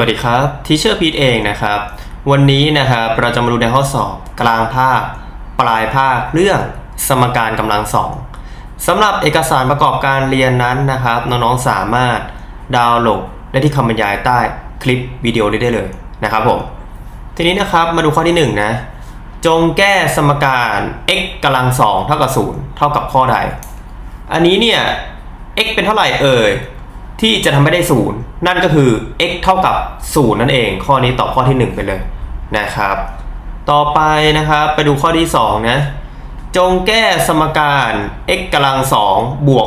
วัสดีครับทีเชอร์พีทเองนะครับ วันนี้นะครับเราจะมาดูในข้อสอบกลางภาค ปลายภาคเรื่องสมการกำลังสองสำหรับเอกสารประกอบการเรียนนั้นนะครับน้องๆสามารถดาวน์โหลดได้ที่คำบรรยายใต้คลิปวิดีโอนี้ได้เลยนะครับผมทีนี้นะครับมาดูข้อที่หนึ่งนะจงแก้สมการ x กำลังสองเท่ากับศูนย์เท่ากับข้อใด อันนี้เนี่ย x เป็นเท่าไหร่เอ่ย ที่จะทำให้ได้ศูนย์นั่นก็คือ x เท่ากับศูนย์นั่นเอง ข้อนี้ตอบข้อที่ 1 ไปเลยนะครับ ต่อไปนะครับไปดูข้อที่ 2 นะ จงแก้สมการ x กำลัง2บวก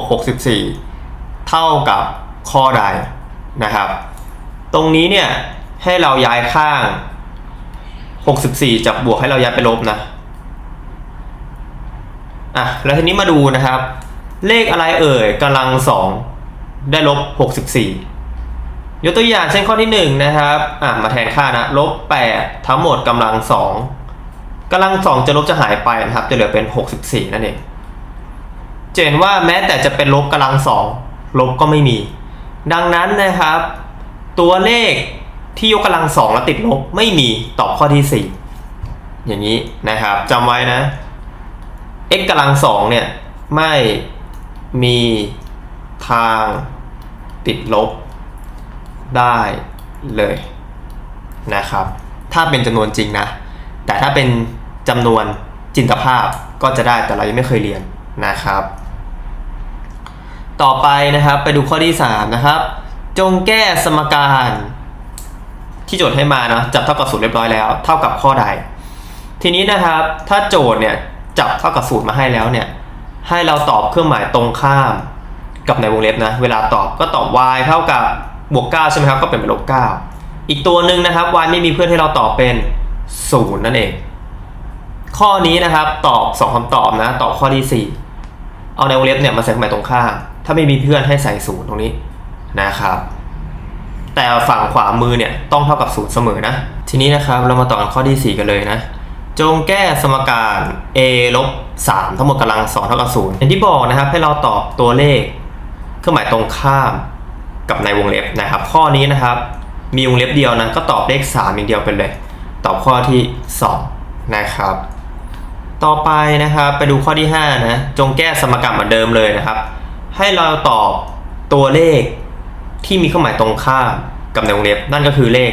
64 เท่ากับข้อใดนะครับ ตรงนี้เนี่ยให้เราย้ายข้าง 64 จากบวกให้เราย้ายไปลบนะอะแล้วทีนี้มาดูนะครับ เลขอะไรเอ่ยกำลังสอง ได้ลบ 64 ยกตัวอย่างเช่นข้อที่ 1 นะครับ อะมาแทนค่านะ ลบ 8 ทั้งหมดกำลังสองกำลังสองจะลบจะหายไปนะครับ จะเหลือเป็น 64 นั่นเองเห็นว่าแม้แต่จะเป็นลบกำลังสองลบก็ไม่มี ดังนั้นนะครับ ตัวเลขที่ยกกำลังสองแล้วติดลบไม่มีตอบข้อที่ 4 อย่างนี้นะครับจำไว้นะ x กำลังสองเนี่ยไม่มีทาง ติดลบได้เลยนะครับ ถ้าเป็นจำนวนจริงนะ แต่ถ้าเป็นจำนวนจินตภาพก็จะได้แต่เรายังไม่เคยเรียนนะครับ ต่อไปนะครับไปดูข้อที่ 3 นะครับ จงแก้สมการ ที่โจทย์ให้มานะจับเท่ากับศูนย์เรียบร้อยแล้ว เท่ากับข้อใด ทีนี้นะครับถ้าโจทย์เนี่ยจับเท่ากับสูตรมาให้แล้วเนี่ยให้เราตอบเครื่องหมายตรงข้าม กับในวงเล็บนะ เวลาตอบก็ตอบ y เท่ากับบวก9ใช่ไหมครับก็เป็นลบ9อีกตัวหนึ่งนะครับ y ไม่มีเพื่อนให้เราตอบเป็น 0 นั่นเอง ข้อนี้นะครับตอบ 2คำตอบนะ ตอบข้อที่ 4 เอาในวงเล็บเนี่ยมาใส่เครื่องหมายตรงข้ามถ้าไม่มีเพื่อนให้ใส่ศูนย์ตรงนี้นะครับ แต่ฝั่งขวามือเนี่ยต้องเท่ากับศูนย์เสมอนะ ทีนี้นะครับเรามาต่อกันข้อที่ 4 กันเลยนะจงแก้สมการ a ลบ3ทั้งหมดกำลัง2เท่ากับ0อย่างที่บอกนะครับให้เราตอบตัวเลข รื่องหมายตรงข้ามกับในวงเล็บนะครับ ข้อนี้นะครับ มีวงเล็บเดียวนะก็ตอบเลข3อย่างเดียวไปเลย ตอบข้อที่ 2 นะครับ ต่อไปนะครับไปดูข้อที่5นะจงแก้สมการเหมือนเดิมเลยนะครับ ให้เราตอบตัวเลขที่มีเครื่องหมายตรงข้ามกับในวงเล็บ นั่นก็คือเลข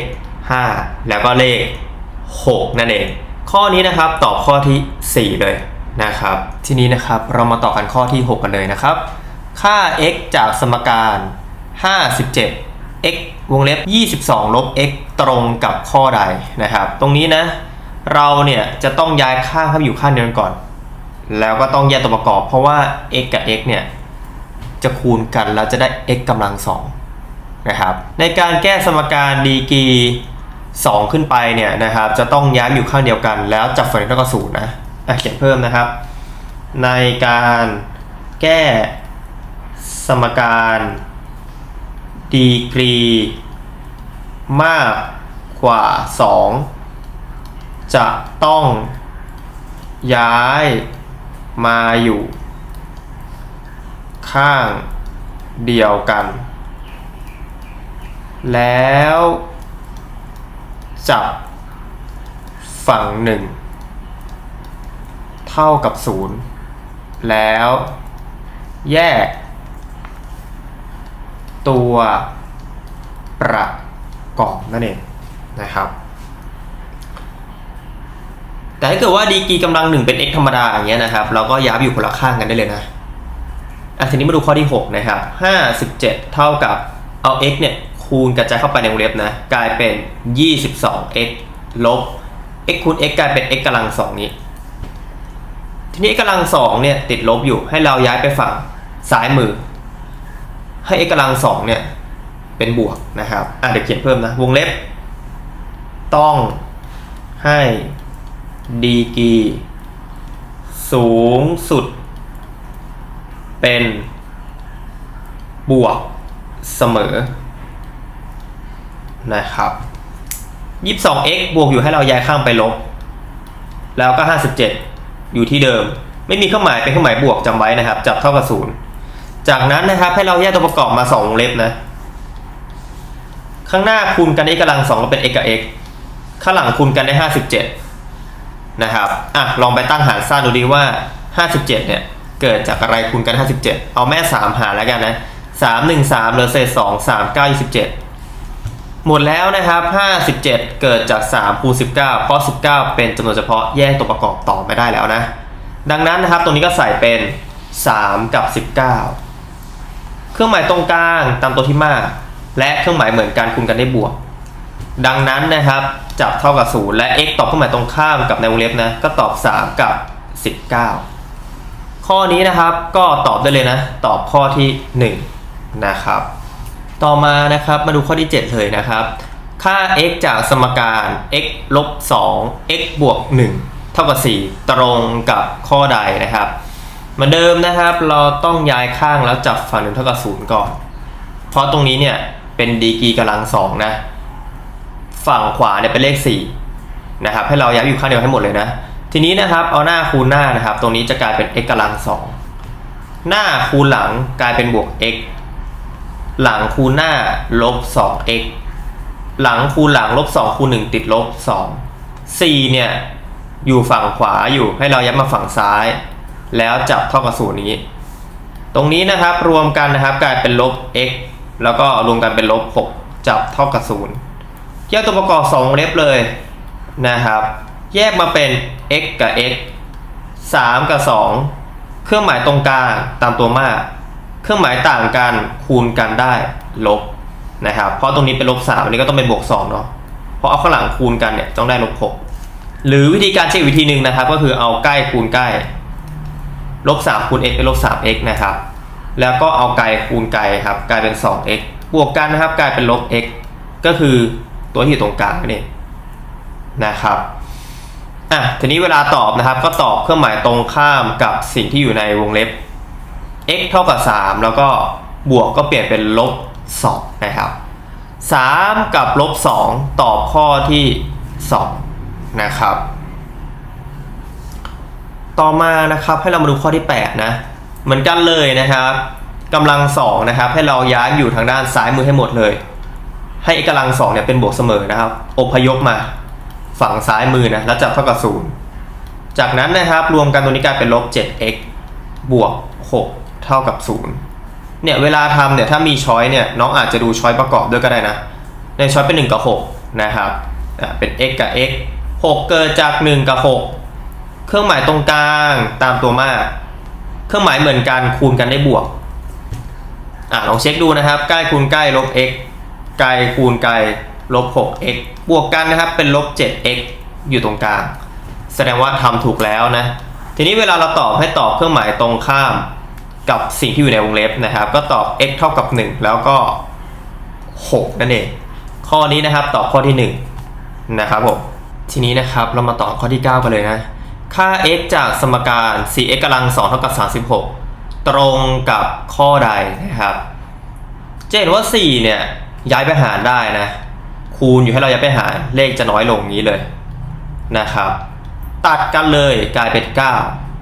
5 แล้วก็เลข 6 นั่นเอง ข้อนี้นะครับตอบข้อที่ 4 เลยนะครับ ทีนี้นะครับเรามาต่อกันข้อที่ 6 กันเลยนะครับ ค่า x จากสมการ 57 x วงเล็บ 22 ลบ x ตรงกับข้อใดนะครับ ตรงนี้นะ เราเนี่ยจะต้องย้ายข้างเข้าไปอยู่ข้างเดียวกันก่อน แล้วก็ต้องแยกตัวประกอบ เพราะว่า x กับ x เนี่ยจะคูณกันแล้วจะได้ x กำลังสองนะครับ ในการแก้สมการดีกรี2 ขึ้นไปเนี่ยนะครับจะต้องย้ายอยู่ข้างเดียวกัน แล้วจับฝันเท่ากับศูนย์นะเขียนเพิ่มนะครับ ในการแก้ สมการ ดีกรี มากกว่า 2 จะต้องย้ายมาอยู่ ข้างเดียวกัน แล้วจับฝั่งหนึ่งเท่ากับศูนย์แล้วแยก ตัวประกอบนั่นเองนะครับแต่ถ้าเกิดว่าดีกีกำลังหนึ่งเป็น x ธรรมดาอย่างเงี้ยนะครับ เราก็ย้ายอยู่คนละข้างกันได้เลยนะอะทีนี้มาดูข้อที่ 6 นะครับ 57 เท่ากับเอา x เนี่ยคูณกระจายเข้าไปในวงเล็บนะ กลายเป็น 22x ลบ x คูณ x กลายเป็น x กำลังสองนี้ ทีนี้ x กำลังสองเนี่ยติดลบอยู่ให้เราย้ายไปฝั่งซ้ายมือ ให้ x กำลังสองเนี่ยเป็นบวกนะครับอะเดี๋ยวเขียนเพิ่มนะ วงเล็บ ต้องให้ดีกีสูงสุด เป็นบวกเสมอ นะครับ 22x บวกอยู่ให้เราย้ายข้างไปลบ แล้วก็ 57 อยู่ที่เดิม ไม่มีเครื่องหมายเป็นเครื่องหมายบวกจำไว้นะครับ จับเท่ากับศูนย์ จากนั้นนะครับให้เราแยกตัวประกอบมา2วงเล็บนะ ข้างหน้าคูณกันได้ x กำลังสองก็เป็น x กับ x ข้างหลังคูณกันได้ 57 นะครับอะลองไปตั้งหารสร้าดูดีว่า 57 เนี่ย เกิดจากอะไรคูณกัน 57 เอาแม่ 3 หารแล้วกันนะ 3 1 3เหลือเศษ2 3 9 27 หมดแล้วนะครับ 57 เกิดจาก 3 คูณ 19 เพราะ 19 เป็นจำนวนเฉพาะแยกตัวประกอบต่อไม่ได้แล้วนะ ดังนั้นนะครับตรงนี้ก็ใส่เป็น 3 กับ 19 เครื่องหมายตรงกลางตามตัวที่มาก และเครื่องหมายเหมือนกันคูณกันได้บวก ดังนั้นนะครับจับเท่ากับ 0 และ x ตอบเครื่องหมายตรงข้ามกับในวงเล็บนะก็ตอบ 3 กับ 19 ข้อนี้นะครับก็ตอบได้เลยนะ ตอบข้อที่ 1 นะครับ ต่อมานะครับมาดูข้อที่ 7 เลยนะครับ ค่า x จากสมการ x ลบ2 x บวก1เท่ากับ 4 ตรงกับข้อใดนะครับ เหมือนเดิมนะครับ เราต้องย้ายข้างแล้วจับฝั่งหนึ่งเท่ากับ0ก่อน เพราะตรงนี้เนี่ยเป็นดีกรีกำลังสองนะ ฝั่งขวาเนี่ยเป็นเลข4นะครับ ให้เราย้ายอยู่ข้างเดียวให้หมดเลยนะ ทีนี้นะครับเอาหน้าคูณหน้านะครับ ตรงนี้จะกลายเป็น x กำลังสองหน้าคูณหลังกลายเป็นบวก x หลังคูณหน้าลบ 2x หลังคูณหลังลบ2คูณ1ติดลบ 2 4 เนี่ย อยู่ฝั่งขวาอยู่ให้เราย้ายมาฝั่งซ้าย แล้วจับเท่ากับศูนย์นี้ ตรงนี้นะครับรวมกันนะครับกลายเป็นลบ x แล้วก็รวมกันเป็นลบ 6 จับเท่ากับศูนย์แยกตัวประกอบ2เล็บเลยนะครับ แยกมาเป็น x กับ x 3 กับ 2 เครื่องหมายตรงกลางตามตัวมาก เครื่องหมายต่างกันคูณกันได้ลบนะครับ เพราะตรงนี้เป็นลบ3อันนี้ก็ต้องเป็นบวก2เนาะเพราะเอาข้างหลังคูณกันเนี่ยต้องได้ลบ6หรือวิธีการเช็ควิธีหนึ่งนะครับ ก็คือเอาใกล้คูณใกล้ ลบ3คูณ x เป็นลบ 3x นะครับ แล้วก็เอาไกลคูณไกลครับกลายเป็น 2x บวกกันนะครับกลายเป็นลบ x ก็คือตัวที่อยู่ตรงกลางนี่นะครับอะทีนี้เวลาตอบนะครับก็ตอบเครื่องหมายตรงข้ามกับสิ่งที่อยู่ในวงเล็บ x เท่ากับ 3 แล้วก็บวกก็เปลี่ยนเป็นลบ2นะครับ 3 กับลบ2ตอบข้อที่ 2 นะครับ ต่อมานะครับให้เรามาดูข้อที่ 8 นะ เหมือนกันเลยนะครับกำลัง2นะครับ ให้เราย้ายอยู่ทางด้านซ้ายมือให้หมดเลย ให้ x กำลัง2เนี่ยเป็นบวกเสมอนะครับ อพยพมา ฝั่งซ้ายมือนะแล้วจับเท่ากับ0จากนั้นนะครับรวมกันตรงนี้กลายเป็นลบ 7x บวก 6 เท่ากับ 0 เนี่ยเวลาทำเนี่ยถ้ามีช้อยเนี่ยน้องอาจจะดูช้อยประกอบด้วยก็ได้นะ ในช้อยเป็น 1 กับ 6 นะครับอะเป็น x กับ x 6 เกิดจาก 1 กับ 6 เครื่องหมายตรงกลางตามตัวมาก เครื่องหมายเหมือนกันคูณกันได้บวกอะลองเช็คดูนะครับใกล้คูณใกล้ลบ x ไกลคูณไกลลบ 6x บวกกันนะครับเป็นลบ 7x อยู่ตรงกลาง แสดงว่าทำถูกแล้วนะ ทีนี้เวลาเราตอบให้ตอบเครื่องหมายตรงข้ามกับสิ่งที่อยู่ในวงเล็บนะครับ ก็ตอบ x เท่ากับ 1 แล้วก็ 6 นั่นเอง ข้อนี้นะครับตอบข้อที่ 1 นะครับผมทีนี้นะครับเรามาตอบข้อที่ 9 กันเลยนะ ค่า x จากสมการ 4x กำลัง2เท่ากับ 36 ตรงกับข้อใดนะครับจะเห็นว่า 4 เนี่ย ย้ายไปหารได้นะ คูณอยู่ให้เราย้ายไปหารเลขจะน้อยลงนี้เลยนะครับ ตัดกันเลยกลายเป็น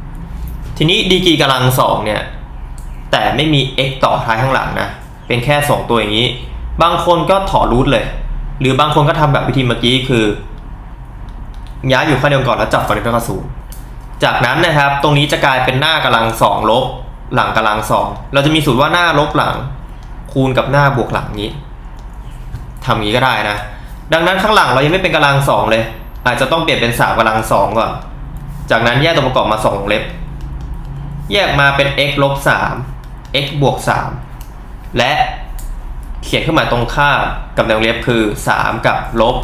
9 ทีนี้ดีกรีกำลัง 2 เนี่ย แต่ไม่มี x ต่อท้ายข้างหลังนะ เป็นแค่ 2 ตัวอย่างนี้ บางคนก็ถอดรูทเลย หรือบางคนก็ทำแบบวิธีเมื่อกี้คือ ย้ายอยู่ข้างเดียวก่อนแล้วจับฝั่งนี้เท่ากับศูนจากนั้นนะครับ ตรงนี้จะกลายเป็นหน้ากำลังสองลบ หลังกำลังสองเราจะมีสูตรว่าหน้าลบหลัง คูณกับหน้าบวกหลังนี้ทำอย่างนี้ก็ได้นะ ดังนั้นข้างหลังเรายังไม่เป็นกำลังสองเลย อาจจะต้องเปลี่ยนเป็นสามกำลังสองก่อนจากนั้นแยกตัวประกอบมาสองเล็บ แยกมาเป็น x ลบสาม x บวกสามและเขียนขึ้นมาตรงข้ามกับในวงเล็บคือ 3 กับลบ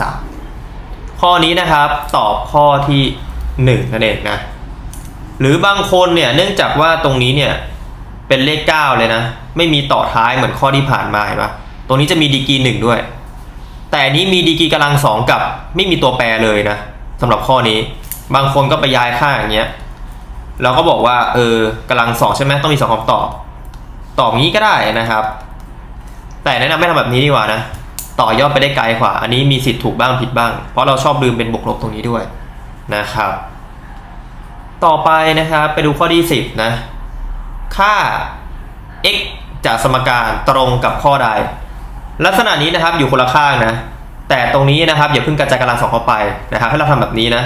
3 ข้อนี้นะครับตอบข้อที่1นั่นเองนะหรือบางคนเนี่ยเนื่องจากว่าตรงนี้เนี่ยเป็นเลข 9 เลยนะ ไม่มีต่อท้ายเหมือนข้อที่ผ่านมาเห็นปะตรงนี้จะมีดีกรีหนึ่งด้วย แต่นนี้มีดีกรีกำลังสองกับไม่มีตัวแปรเลยนะสำหรับข้อนี้ บางคนก็ไปย้ายค่าอย่างเงี้ยเราก็บอกว่าเออกำลังสองใช่ไหมต้องมีสองคำตอบ ตอบงี้ก็ได้นะครับ แต่แนะนำไม่ทำแบบนี้ดีกว่านะ ต่อยอดไปได้ไกลกว่า อันนี้มีสิทธิ์ถูกบ้างผิดบ้าง เพราะเราชอบลืมเป็นบวกลบตรงนี้ด้วยนะครับ ต่อไปนะครับไปดูข้อที่ 10 นะ ค่า x จากสมการตรงกับข้อใด ลักษณะนี้นะครับอยู่คนละข้างนะ แต่ตรงนี้นะครับอย่าเพิ่งกระจายกำลังสองเข้าไปนะครับ ให้เราทำแบบนี้นะ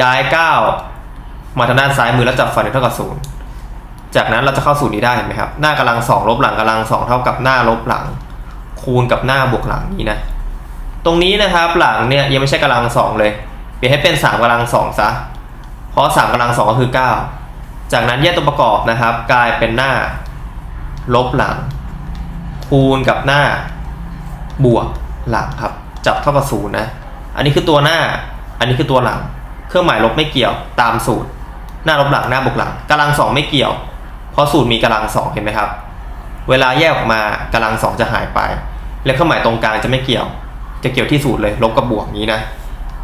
ย้าย 9 มาทางด้านซ้ายมือแล้วจับฝั่งหนึ่งเท่ากับศูนย์จากนั้นเราจะเข้าสูตรนี้ได้เห็นไหมครับ หน้ากำลังสองลบหลังกำลังสองเท่ากับหน้าลบหลัง คูณกับหน้าบวกหลังนี้นะ ตรงนี้นะครับหลังเนี่ยยังไม่ใช่กำลังสองเลย เปลี่ยนให้เป็นสามกำลังสองซะ เพราะสามกำลังสองก็คือเก้าจากนั้นแยกตัวประกอบนะครับ กลายเป็นหน้า ลบหลัง คูณกับหน้า บวกหลังครับ จับเท่ากับศูนย์นะ อันนี้คือตัวหน้า อันนี้คือตัวหลัง เครื่องหมายลบไม่เกี่ยวตามสูตร หน้าลบหลังหน้าบวกหลังกำลังสองไม่เกี่ยว เพราะสูตรมีกำลังสองเห็นไหมครับ เวลาแยกออกมากำลังสองจะหายไป และเครื่องหมายตรงกลางจะไม่เกี่ยว จะเกี่ยวที่สูตรเลยลบกับบวกนี้นะ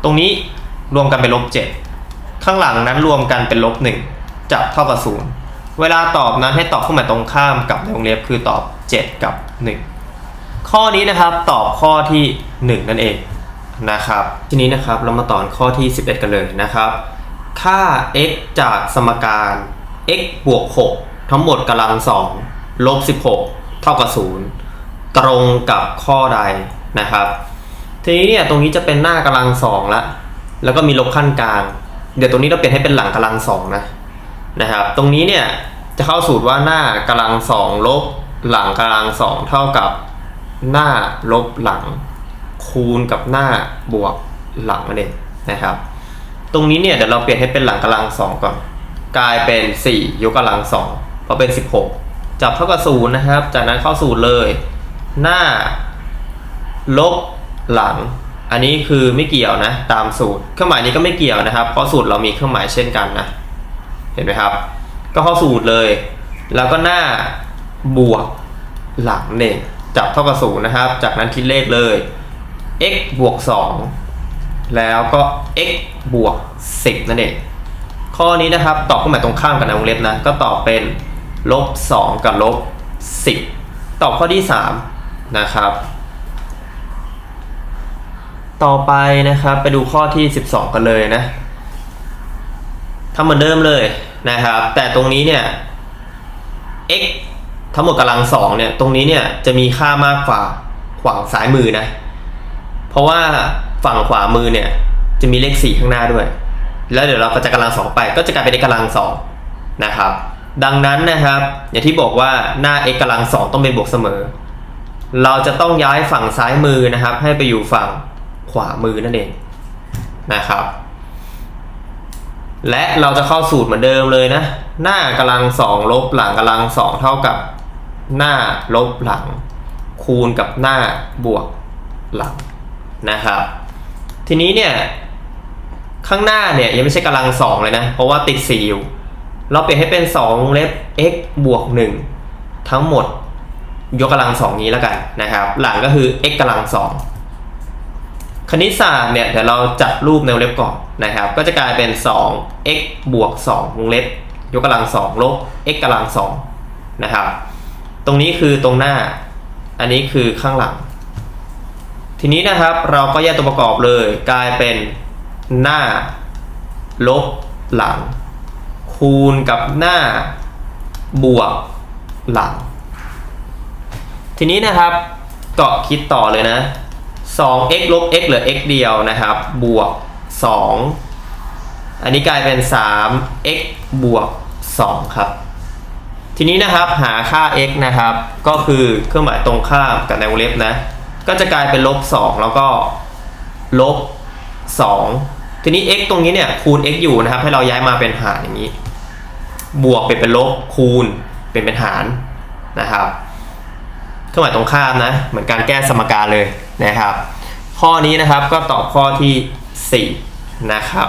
ตรงนี้รวมกันเป็นลบเจ็ดข้างหลังนั้นรวมกันเป็นลบหนึ่งจับเท่ากับศูนย์เวลาตอบนั้นให้ตอบเครื่องหมายตรงข้ามกับในวงเล็บคือตอบ 7 กับ 1 ข้อนี้นะครับตอบข้อที่ 1 นั่นเองนะครับ ทีนี้นะครับเรามาต่อข้อที่ 11 กันเลยนะครับ ค่า x จากสมการ x บวก 6 ทั้งหมดกำลัง2ลบ16 เท่ากับ0 ตรงกับข้อใดนะครับ ทีนี้เนี่ยตรงนี้จะเป็นหน้ากำลังสองละแล้วก็มีลบขั้นกลาง เดี๋ยวตรงนี้เราเปลี่ยนให้เป็นหลังกำลังสองนะนะครับ ตรงนี้เนี่ยจะเข้าสูตรว่าหน้ากำลังสองลบหลังกำลังสองเท่ากับหน้าลบหลัง คูณกับหน้าบวกหลังนั่นเองนะครับ ตรงนี้เนี่ยเดี๋ยวเราเปลี่ยนให้เป็นหลังกำลังสองก่อนกลายเป็น 4 ยกกำลังสองเพราะเป็น 16 จับเท่ากับศูนย์นะครับ จากนั้นเข้าสูตรเลย หน้า ลบหลัง อันนี้คือไม่เกี่ยวนะ ตามสูตร เครื่องหมายนี้ก็ไม่เกี่ยวนะครับ เพราะสูตรเรามีเครื่องหมายเช่นกันนะ เห็นไหมครับ ก็เข้าสูตรเลย แล้วก็หน้าบวกหลังเนี่ยจับเท่ากับศูนย์นะครับ จากนั้นคิดเลขเลย x บวก 2 แล้วก็ x บวก 10 นั่นเอง ข้อนี้นะครับ ตอบเครื่องหมายตรงข้ามกับในวงเล็บนะ ก็ตอบเป็นลบ 2 กับลบ 10 ตอบข้อที่ 3 นะครับ ต่อไปนะครับไปดูข้อที่ 12 กันเลยนะทำเหมือนเดิมเลยนะครับ แต่ตรงนี้เนี่ย x ทั้งหมดกำลังสองเนี่ยตรงนี้เนี่ยจะมีค่ามากกว่าฝั่งซ้ายมือนะ เพราะว่าฝั่งขวามือเนี่ยจะมีเลข4ข้างหน้าด้วย แล้วเดี๋ยวเราก็จะกำลังสองไป ก็จะกลายเป็น x กำลังสองนะครับ ดังนั้นนะครับ อย่างที่บอกว่าหน้า x กำลังสองต้องเป็นบวกเสมอ เราจะต้องย้ายฝั่งซ้ายมือนะครับ ให้ไปอยู่ฝั่งขวามือนั่นเองนะครับ และเราจะเข้าสูตรเหมือนเดิมเลยนะ หน้ากำลังสองลบหลังกำลังสองเท่ากับหน้าลบหลัง คูณกับหน้าบวกหลังนะครับ ทีนี้เนี่ยข้างหน้าเนี่ยยังไม่ใช่กำลังสองเลยนะ เพราะว่าติดสีอยู่ เราเปลี่ยนให้เป็น2วงเล็บ x บวก 1 ทั้งหมด ยกกำลังสองนี้แล้วกันนะครับ หลังก็คือ x กำลังสองคณิตศาสตร์เนี่ยเดี๋ยวเราจัดรูปในวงเล็บก่อนนะครับ ก็จะกลายเป็น 2 x บวก2วงเล็บ ยกกำลัง2ลบ x กำลัง2นะครับ ตรงนี้คือตรงหน้า อันนี้คือข้างหลัง ทีนี้นะครับเราก็แยกตัวประกอบเลย กลายเป็นหน้า ลบหลัง คูณกับหน้าบวกหลัง ทีนี้นะครับก็คิดต่อเลยนะ 2x ลบ x เหลือ x เดียวนะครับ บวก 2 อันนี้กลายเป็น 3x บวก 2 ครับ ทีนี้นะครับหาค่า x นะครับ ก็คือเครื่องหมายตรงข้ามกับในวงเล็บนะ ก็จะกลายเป็นลบ 2 แล้วก็ลบ 2 ทีนี้ x ตรงนี้เนี่ยคูณ x อยู่นะครับ ให้เราย้ายมาเป็นหารอย่างนี้ บวกเป็นเป็นลบคูณเป็นเป็นหารนะครับ รื่องหมายตรงข้ามนะเหมือนการแก้สมการเลยนะครับ ข้อนี้นะครับก็ตอบข้อที่ 4 นะครับ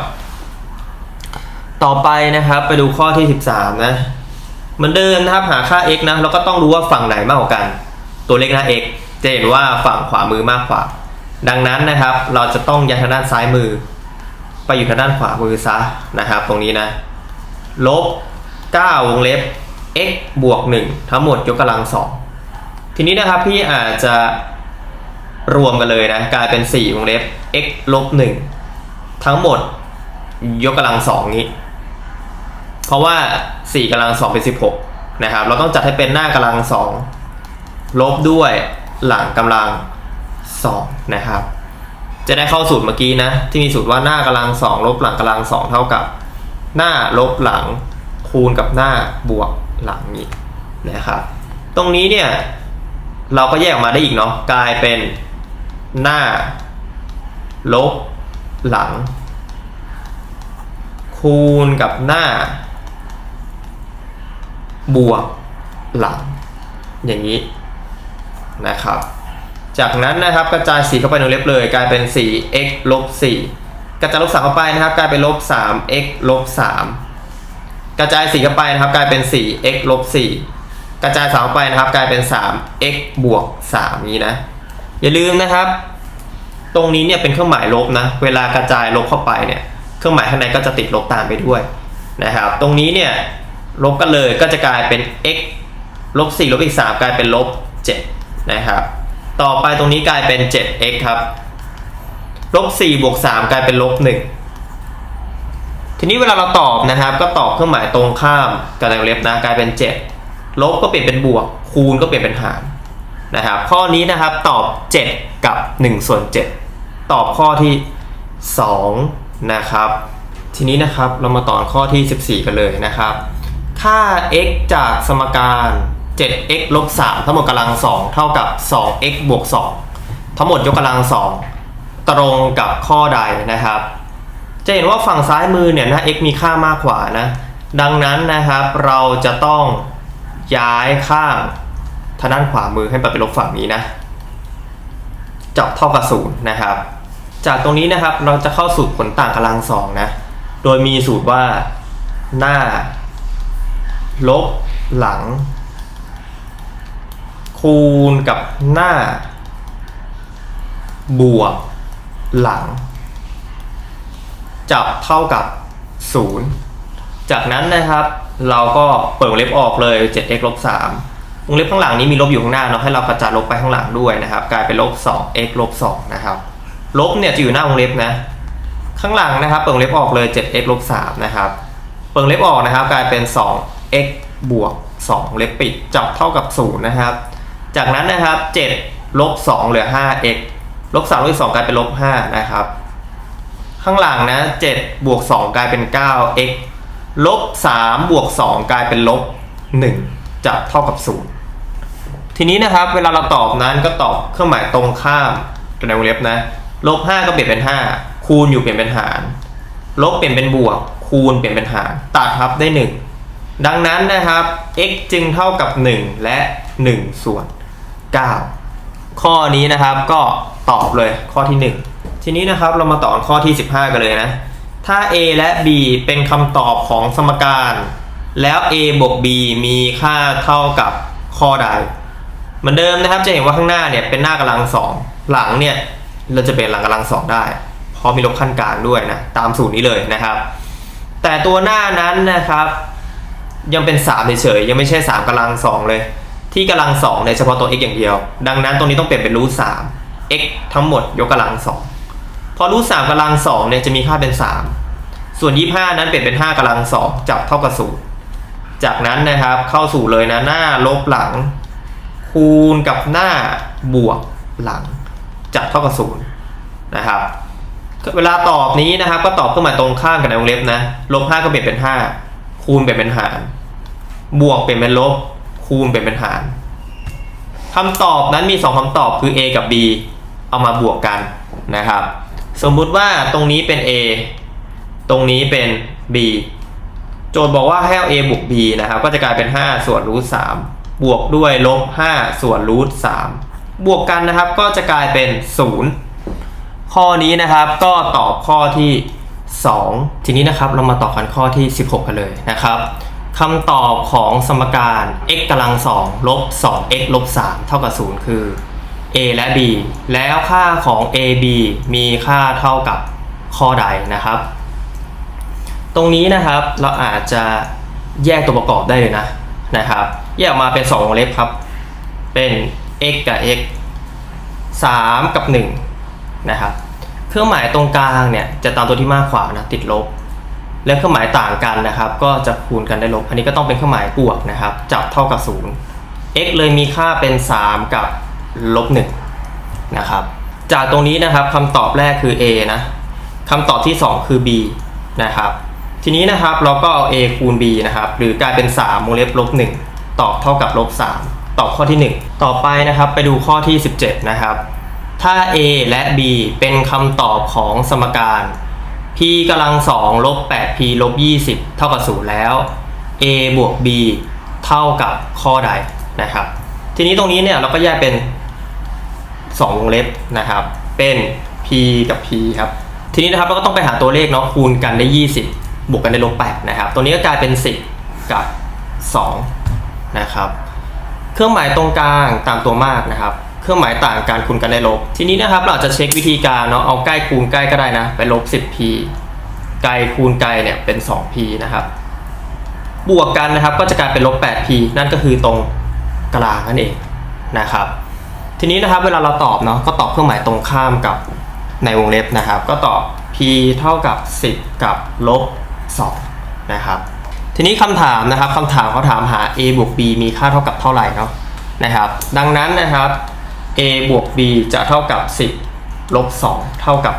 ต่อไปนะครับไปดูข้อที่ 13 นะเหมือนเดิมนะครับหาค่า x นะแล้วก็ต้องรู้ว่าฝั่งไหนมากกว่ากัน ตัวเลขหน้า x จะเห็นว่าฝั่งขวามือมากกว่า ดังนั้นนะครับ เราจะต้องย้ายทางด้านซ้ายมือ ไปอยู่ทางด้านขวามือซะนะครับ ตรงนี้นะลบ9วงเล็บ x บวก 1 ทั้งหมดยกกำลัง2 ทีนี้นะครับพี่อาจจะรวมกันเลยนะกลายเป็น4วงเล็บ x ลบ1ทั้งหมดยกกำลัง2นี้ เพราะว่า 4กำลัง2เป็น 16 นะครับ เราต้องจัดให้เป็นหน้ากำลัง2ลบด้วยหลังกำลัง2นะครับ จะได้เข้าสูตรเมื่อกี้นะ ที่มีสูตรว่าหน้ากำลัง2ลบหลังกำลัง2เท่ากับ หน้าลบหลังคูณกับหน้าบวกหลังนี้นะครับ ตรงนี้เนี่ย เราก็แยกออกมาได้อีกเนาะกลายเป็นหน้า ลบ หลัง คูณกับหน้า บวก หลัง อย่างนี้นะครับ จากนั้นนะครับกระจายสีเข้าไปในวงเล็บเลย กลายเป็น 4x ลบ4กระจายลบ3เข้าไปนะครับ กลายเป็นลบ 3x ลบ3กระจายสีเข้าไปนะครับ กลายเป็น 4x ลบ4 กระจาย3เข้าไปนะครับกลายเป็น 3x บวก3นี้นะ อย่าลืมนะครับ ตรงนี้เนี่ยเป็นเครื่องหมายลบนะ เวลากระจายลบเข้าไปเนี่ยเครื่องหมายข้างในก็จะติดลบตามไปด้วยนะครับ ตรงนี้เนี่ยลบกันเลยก็จะกลายเป็น x ลบ4ลบอีก3กลายเป็นลบ7นะครับต่อไปตรงนี้กลายเป็น 7x ครับลบ4บวก3กลายเป็นลบ1ทีนี้เวลาเราตอบนะครับ ก็ตอบเครื่องหมายตรงข้ามกับในวงเล็บนะกลายเป็น 7 ลบก็เปลี่ยนเป็นบวก คูณก็เปลี่ยนเป็นหารนะครับ ข้อนี้นะครับตอบ 7 กับ1ส่วน7ตอบข้อที่ 2 นะครับ ทีนี้นะครับเรามาต่อข้อที่ 14 กันเลยนะครับ ค่า x จากสมการ 7x ลบ3ทั้งหมดกำลัง 2 เท่ากับ 2x บวก 2 ทั้งหมดยกกำลัง 2 ตรงกับข้อใดนะครับ จะเห็นว่าฝั่งซ้ายมือเนี่ยน้า x มีค่ามากกว่านะ ดังนั้นนะครับเราจะต้อง ย้ายข้างทางด้านขวามือให้ไปเป็นลบฝั่งนี้นะจับเท่ากับศูนย์นะครับ จากตรงนี้นะครับเราจะเข้าสูตรผลต่างกำลังสองนะ โดยมีสูตรว่าหน้า ลบหลัง คูณกับหน้า บวก หลัง จับเท่ากับ 0 จากนั้นนะครับ เราก็เปิดวงเล็บออกเลย 7x ลบ3วงเล็บข้างหลังนี้มีลบอยู่ข้างหน้าเนาะให้เรากระจายลบไปข้างหลังด้วยนะครับ กลายเป็นลบ 2x ลบ2นะครับ ลบเนี่ยจะอยู่หน้าวงเล็บนะ ข้างหลังนะครับ เปิดวงเล็บออกเลย 7x ลบ3นะครับ เปิดวงเล็บออกนะครับ กลายเป็น 2x บวก2เล็บปิดจับเท่ากับ0นะครับ จากนั้นนะครับ7ลบ2เหลือ 5x ลบ3ลบ2กลายเป็นลบ5นะครับ ข้างหลังนะ7บวก2กลายเป็น 9x ลบ3บวก2 กลายเป็นลบ 1จับเท่ากับ 0 ทีนี้นะครับ เวลาเราตอบนั้นก็ตอบเครื่องหมายตรงข้ามในวงเล็บนะลบ5ก็เปลี่ยนเป็น 5 คูณอยู่เปลี่ยนเป็นหาร ลบเปลี่ยนเป็นบวก คูณเปลี่ยนเป็นหารตัดครับได้ 1 ดังนั้นนะครับ x จึงเท่ากับ 1 และ 1 ส่วน 9 ข้อนี้นะครับก็ตอบเลยข้อที่ 1 ทีนี้นะครับเรามาต่อข้อที่ 15 กันเลยนะ ถ้า a และ b เป็นคำตอบของสมการ แล้ว a บวก b มีค่าเท่ากับข้อใดเหมือนเดิมนะครับจะเห็นว่าข้างหน้าเนี่ยเป็นหน้ากำลังสองหลังเนี่ยเราจะเป็นหลังกำลังสองได้เพราะมีลบขั้นกลางด้วยนะตามสูตรนี้เลยนะครับ แต่ตัวหน้านั้นนะครับ ยังเป็น3เฉยๆยังไม่ใช่ 3กำลัง 2 เลย ที่กำลัง2ในยเฉพาะตัว x อย่างเดียว ดังนั้นตรงนี้ต้องเปลี่ยนเป็นรูท3 x ทั้งหมดยกกำลัง2 พอรูท3กำลัง2เนี่ยจะมีค่าเป็น3ส่วน25นั้นเปลี่ยนเป็น5กำลัง2จับเท่ากับ0จากนั้นนะครับเข้าสู่เลยนะหน้าลบหลัง คูณกับหน้าบวกหลัง จับเท่ากับ0นย์นะครับเวลาตอบนี้นะครับ ก็ตอบขึ้นมาตรงข้ามกับในวงเล็บนะลบ5ก็เปลี่ยนเป็น5คูณเปลี่ยนเป็นหาร บวกเปลี่ยนเป็นลบ คูณเปลี่ยนเป็นหารคำตอบนั้นมี 2คำตอบคือ a กับ b เอามาบวกกันนะครับ สมมุติว่าตรงนี้เป็น a ตรงนี้เป็น b โจทย์บอกว่าให้เอา a บวก b นะครับ ก็จะกลายเป็น 5 ส่วนรูท3บวกด้วยลบ 5 ส่วนรูท3บวกกันนะครับก็จะกลายเป็น 0 ข้อนี้นะครับก็ตอบข้อที่ 2 ทีนี้นะครับเรามาต่อกันข้อที่ 16 กันเลยนะครับคำตอบของสมการ x กำลัง2ลบ 2x ลบ 3 เท่ากับ 0 คือ a และ b แล้วค่าของ a b มีค่าเท่ากับข้อใดนะครับ ตรงนี้นะครับเราอาจจะแยกตัวประกอบได้เลยนะนะครับ แยกออกมาเป็น2วงเล็บครับ เป็น x กับ x 3 กับ1นะครับ เครื่องหมายตรงกลางเนี่ยจะตามตัวที่มากกว่านะติดลบ และเครื่องหมายต่างกันนะครับ ก็จะคูณกันได้ลบ อันนี้ก็ต้องเป็นเครื่องหมายบวกนะครับ จับเท่ากับ 0 x เลยมีค่าเป็น 3 กับ ลบ1นะครับ จากตรงนี้นะครับคำตอบแรกคือ A นะคำตอบที่ 2 คือ B นะครับ ทีนี้นะครับเราก็เอา A คูณ B นะครับ หรือกลายเป็น3วงเล็บลบ1ตอบเท่ากับลบ3ตอบข้อที่ 1 ต่อไปนะครับไปดูข้อที่ 17 นะครับ ถ้า A และ B เป็นคำตอบของสมการ p กำลัง2ลบ 8p ลบ 20 เท่ากับ 0 แล้ว a บวก b เท่ากับข้อใดนะครับ ทีนี้ตรงนี้เนี่ยเราก็แยกเป็น 2วงเล็บนะครับ เป็น p กับ p ครับ ทีนี้นะครับเราก็ต้องไปหาตัวเลขเนาะคูณกันได้ 20 บวกกันได้ลบ8นะครับ ตัวนี้ก็กลายเป็น 10 กับ 2 นะครับ เครื่องหมายตรงกลางตามตัวมากนะครับ เครื่องหมายต่างการคูณกันได้ลบ ทีนี้นะครับเราจจะเช็ควิธีการเนาะเอาใกล้คูณใกล้ก็ได้นะ ไปลบ 10p ไกลคูณไกลเนี่ยเป็น 2p นะครับ บวกกันนะครับก็จะกลายเป็นลบ 8p นั่นก็คือตรงกลางนั่นเองนะครับ ทีนี้นะครับเวลาเราตอบเนาะก็ตอบเครื่องหมายตรงข้ามกับในวงเล็บนะครับ ก็ตอบ p เท่ากับ 10 กับลบ2นะครับทีนี้คำถามนะครับคำถามเขาถามหา a บวก b มีค่าเท่ากับเท่าไหร่เนาะนะครับ ดังนั้นนะครับ a บวก b จะเท่ากับ 10ลบ2เท่ากับ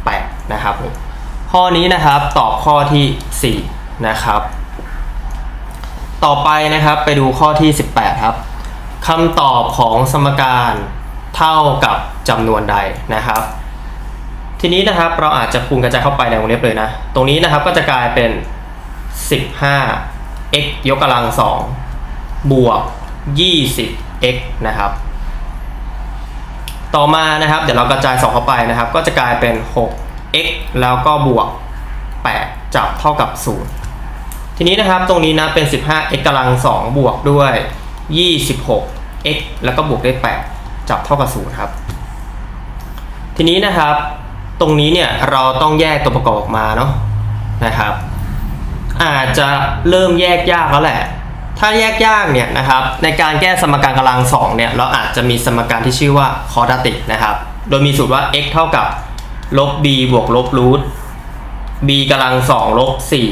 8นะครับข้อนี้นะครับตอบข้อทีสี่4นะครับ ต่อไปนะครับไปดูข้อที่ 18 ครับ คำตอบของสมการเท่ากับจำนวนใดนะครับ ทีนี้นะครับเราอาจจะคูณกระจายเข้าไปในวงเล็บเลยนะ ตรงนี้นะครับก็จะกลายเป็น 15 x ยกกำลัง 2 บวก 20 x นะครับ ต่อมานะครับ เดี๋ยวเรากระจาย 2 เข้าไปนะครับ ก็จะกลายเป็น 6 x แล้วก็บวก 8 จับเท่ากับ 0 ทีนี้นะครับตรงนี้นะเป็น 15 x กำลัง 2 บวกด้วย 26 x แล้วก็บวกด้วย8จับเท่ากับ0ครับ ทีนี้นะครับ ตรงนี้เนี่ยเราต้องแยกตัวประกอบออกมาเนาะนะครับ อาจจะเริ่มแยกยากแล้วแหละ ถ้าแยกยากเนี่ยนะครับ ในการแก้สมการกำลังสองเนี่ยเราอาจจะมีสมการที่ชื่อว่าคอร์ดติกนะครับ โดยมีสูตรว่า x เท่ากับลบ b บวกลบรูท b กำลังสองลบสี่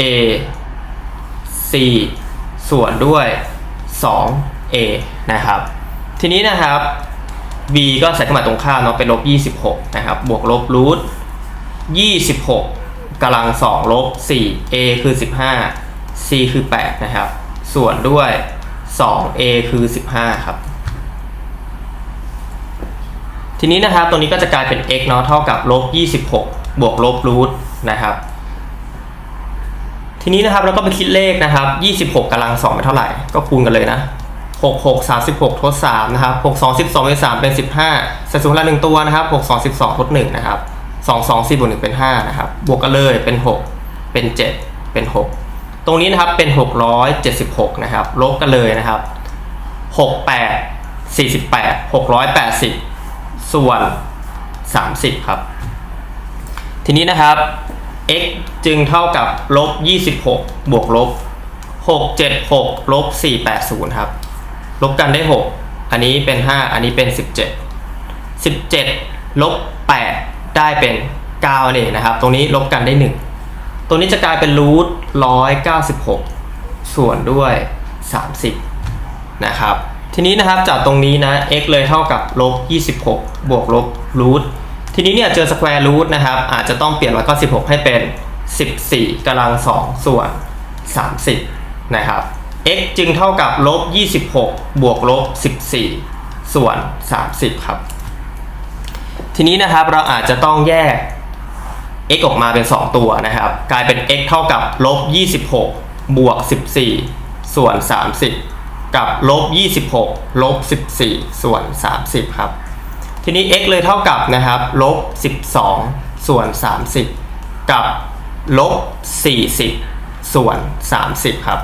a c ส่วนด้วย a นะครับ ทีนี้นะครับ b ก็ใส่เข้ามาตรงข้ามเนาะเป็นลบ26นะครับ บวกลบรูท26กำลัง2ลบ4 a คือ 15 c คือ 8 นะครับ ส่วนด้วย 2a คือ 15 ครับ ทีนี้นะครับตรงนี้ก็จะกลายเป็น x เนาะเท่ากับลบ26 บวกลบรูทนะครับทีนี้นะครับเราก็ไปคิดเลขนะครับ 26กำลัง2เป็นเท่าไหร่ ก็คูณกันเลยนะ 6 6 36 ทด 3 นะครับ 6 2 12เป็น3เป็น 15ใส่สูงละ1ตัวนะครับ 6 2 12 ทด 1 นะครับ 2 2 4บวก1เป็น 5 นะครับ บวกกันเลยเป็น 6 เป็น 7 เป็น 6 ตรงนี้นะครับเป็น 676 นะครับ ลบกันเลยนะครับ 68 48 680 ส่วน 30 ครับ ทีนี้นะครับ x จึงเท่ากับลบ26 บวกลบ676ลบ480 ครับ ลบกันได้ 6 อันนี้เป็น 5 อันนี้เป็น 17 17ลบ8ได้เป็น9นั่นเองนะครับ ตรงนี้ลบกันได้ 1ตรงนี้จะกลายเป็นรูท196 ส่วนด้วย 30 นะครับ ทีนี้นะครับจากตรงนี้นะ x เลยเท่ากับลบ26 บวกลบรูททีนี้เนี่ยเจอสแควร์รูทนะครับ อาจจะต้องเปลี่ยน196 ให้เป็น 14กำลัง2ส่วน 30 นะครับ x จึงเท่ากับลบ26 บวกลบ14 ส่วน 30 ครับ ทีนี้นะครับเราอาจจะต้องแยก x ออกมาเป็น 2 ตัวนะครับ กลายเป็น x เท่ากับลบ26 บวก 14 ส่วน 30 กับลบ26 ลบ14 ส่วน 30 ครับ ทีนี้ x เลยเท่ากับนะครับลบ12 ส่วน 30 กับลบ40 ส่วน 30 ครับ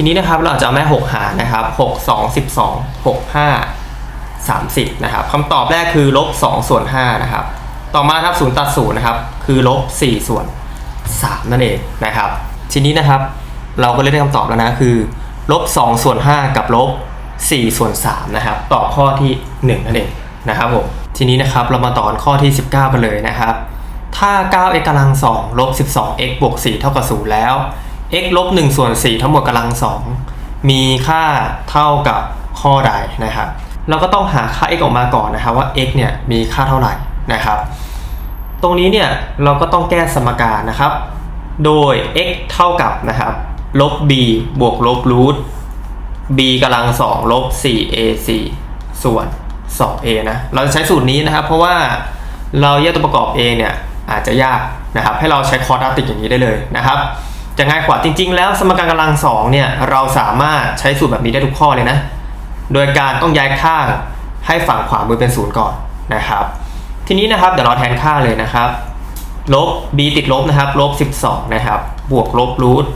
ทีนี้นะครับเราจะเอาแม่ 6 หารนะครับ 6 2 12 6 5 30นะครับคำตอบแรกคือลบ2ส่วน5นะครับ ต่อมาครับ0ตัด0นะครับ คือลบ4ส่วน3นั่นเองนะครับ ทีนี้นะครับเราก็เลยได้คำตอบแล้วนะคือลบ2ส่วน5กับลบ4ส่วน3นะครับ ตอบข้อที่ 1 นั่นเองนะครับผมทีนี้นะครับเรามาต่อข้อที่ 19กันเลยนะครับ ถ้า 9x กำลัง2ลบ 12x บวก4เท่ากับ0แล้ว x ลบ1ส่วน4ทั้งหมดกำลัง2มีค่าเท่ากับข้อใดนะครับเราก็ต้องหาค่า x ออกมาก่อนนะครับว่า x เนี่ยมีค่าเท่าไหร่นะครับ ตรงนี้เนี่ยเราก็ต้องแก้สมการนะครับ โดย x เท่ากับนะครับลบ b บวกลบรูท b กำลัง2ลบ 4ac ส่วน 2a นะ เราจะใช้สูตรนี้นะครับ เพราะว่าเราแยกตัวประกอบเองเนี่ยอาจจะยากนะครับ ให้เราใช้คอร์ดัติกอย่างนี้ได้เลยนะครับ จะง่ายกว่าจริง ๆ แล้วสมการกำลัง2เนี่ยเราสามารถใช้สูตรแบบนี้ได้ทุกข้อเลยนะ โดยการต้องย้ายข้างให้ฝั่งขวามือเป็นศูนย์ก่อนนะครับ ทีนี้นะครับเดี๋ยวเราแทนค่าเลยนะครับลบ b ติดลบนะครับลบ 12 นะครับ บวกลบรูท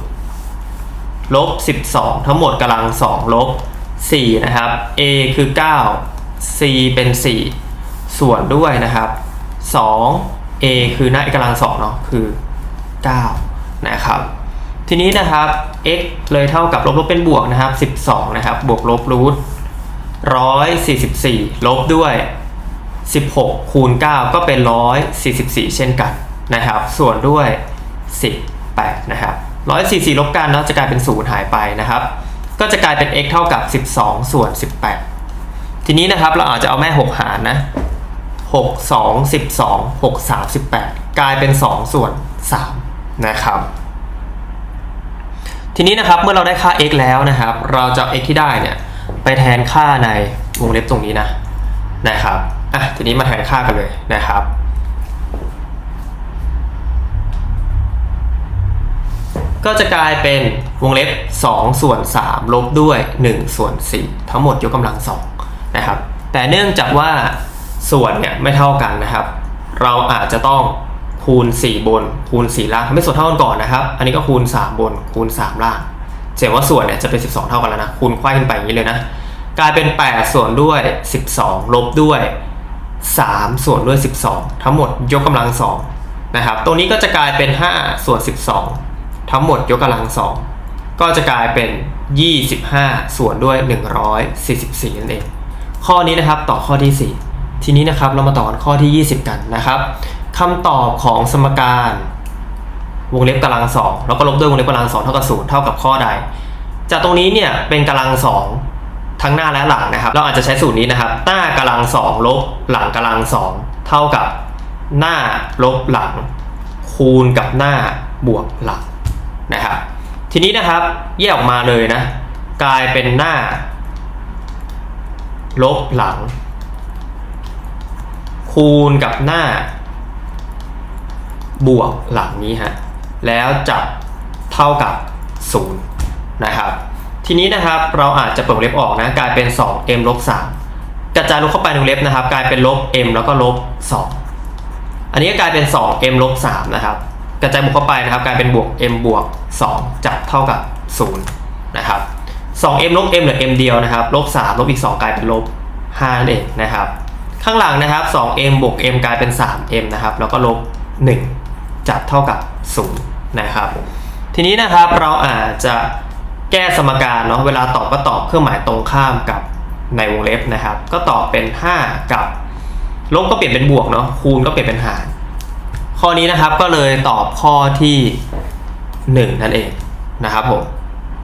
ลบ 12 ทั้งหมดกำลัง 2 ลบ 4 นะครับ a คือ 9 c เป็น 4 ส่วนด้วยนะครับ 2 a คือหน้า x กำลัง2เนาะคือ 9 นะครับ ทีนี้นะครับ x เลยเท่ากับลบลบเป็นบวกนะครับ 12 นะครับ บวกลบรูท144 ลบด้วย 16 คูณ 9 ก็เป็น 144 เช่นกันนะครับ ส่วนด้วย 18 นะครับ 144 ลบกันเนาะจะกลายเป็น 0 หายไปนะครับ ก็จะกลายเป็น x เท่ากับ 12 ส่วน 18 ทีนี้นะครับเราอาจจะเอาแม่ 6 หารนะ 6 2 12 6 3 18 กลายเป็น 2 ส่วน 3 นะครับ ทีนี้นะครับเมื่อเราได้ค่า x แล้วนะครับ เราจะ x ที่ได้เนี่ยไปแทนค่าในวงเล็บตรงนี้นะนะครับอะทีนี้มาแทนค่ากันเลยนะครับก็จะกลายเป็นวงเล็บ 2 ส่วน 3 ลบด้วย 1 ส่วน 4 ทั้งหมดยกกำลัง2นะครับ แต่เนื่องจากว่าส่วนเนี่ยไม่เท่ากันนะครับ เราอาจจะต้อง คูณ 4 บน คูณ 4 ล่างทำให้ส่วนเท่ากันก่อนนะครับ อันนี้ก็คูณ 3 บน คูณ 3 ล่างเสียงว่าส่วนเนี่ยจะเป็น 12 เท่ากันแล้วนะ คูณไขว้ขึ้นไปอย่างนี้เลยนะ กลายเป็น 8 ส่วนด้วย 12 ลบด้วย 3 ส่วนด้วย 12 ทั้งหมดยกกำลัง2นะครับ ตรงนี้ก็จะกลายเป็น 5 ส่วน 12 ทั้งหมดยกกำลัง 2 ก็จะกลายเป็น 25 ส่วนด้วย 144 นั่นเอง ข้อนี้นะครับต่อข้อที่ 4 ทีนี้นะครับเรามาต่อกันข้อที่ 20 กันนะครับ คำตอบของสมการ วงเล็บกำลังสองแล้วก็ลบด้วยวงเล็บกำลังสองเท่ากับศูนย์เท่ากับข้อใด จากตรงนี้เนี่ยเป็นกำลังสองทั้งหน้าและหลังนะครับ เราอาจจะใช้สูตรนี้นะครับ หน้ากำลังสองลบหลังกำลังสองเท่ากับหน้าลบหลัง คูณกับหน้าบวกหลังนะครับ ทีนี้นะครับแยกออกมาเลยนะ กลายเป็นหน้า ลบหลัง คูณกับหน้า บวกหลังนี้ฮะแล้วจะเท่ากับ 0 นะครับ ทีนี้นะครับเราอาจจะเปิดวงเล็บออกนะกลายเป็น 2m ลบ3กระจายลบเข้าไปในวงเล็บนะครับ กลายเป็นลบ m แล้วก็ลบ 2 อันนี้ก็กลายเป็น 2m ลบ3นะครับกระจายบวกเข้าไปนะครับ กลายเป็นบวก m บวก 2จะเท่ากับ 0 นะครับ 2m ลบ m เหลือ m เดียวนะครับลบ3ลบอีก 2 กลายเป็นลบ5นั่นเองนะครับ ข้างหลังนะครับ 2m บวก m กลายเป็น 3m นะครับแล้วก็ลบ 1 จับเท่ากับ0นะครับ ทีนี้นะครับเราอาจจะแก้สมการเนาะเวลาตอบก็ตอบเครื่องหมายตรงข้ามกับในวงเล็บนะครับ ก็ตอบเป็น 5 กับลบก็เปลี่ยนเป็นบวกเนาะคูณก็เปลี่ยนเป็นหารข้อนี้นะครับก็เลยตอบข้อที่ 1 นั่นเองนะครับผม